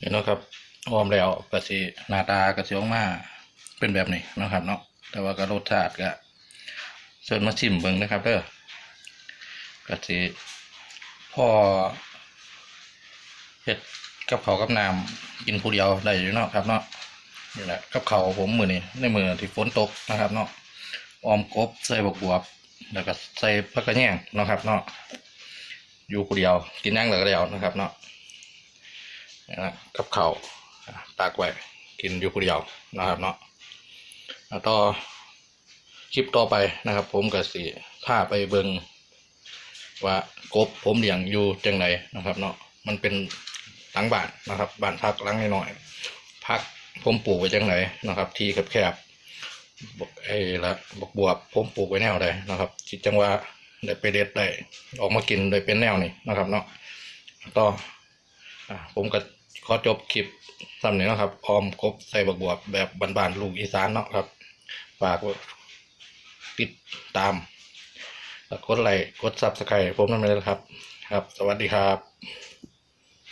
นี่เนาะครับออมแล้วก็สิหน้าตาก็สิออกมาเป็นแบบนี้นะครับเนาะแต่ว่าก็รสชาติก็เชิญมาชิมเบิ่งนะครับเด้อก็สิพ่อเฮ็ดกับเขากับน้ำกินผู้เดียวได้อยู่เนาะครับเนาะนี่แหละกับเขาผมมือนี้ในมือที่ฝนตกนะครับเนาะออมกบใส่บวบวบแล้วก็ใส่ผักกระแยงเนาะครับเนาะอยู่ผู้เดียวกินย่างเหลือเดียวนะครับเนาะ นะกับเขาวอะตากไว้กินอยู่คนเดียวนะครับเนาะแล้วต่อคลิปต่อไปนะครับ ผมก็สิพาไปเบิงว่ากบผมเลี้ยงอยู่จังไหนนะครับ เนาะมันเป็นหลังบ้านนะครับบ้านพักหลังน้อยๆพักผมปลูกไว้จังไหนนะครับ ที่แคบๆบกไอ้ละบกบวบผมปลูกไว้แนวใดนะครับที่จังว่าได้ไปเด็ดได้ออกมากินโดยเป็นแนวนี้นะครับ เนาะต่ออะผมก็ ขอจบคลิปสำเนียงนะครับออมกบใส่บกบวบแบบบานๆลูกอีสานเนาะครับ ฝากติดตามกดไลค์กดซับสไครต์ผมนั่นเองครับ ครับ สวัสดีครับ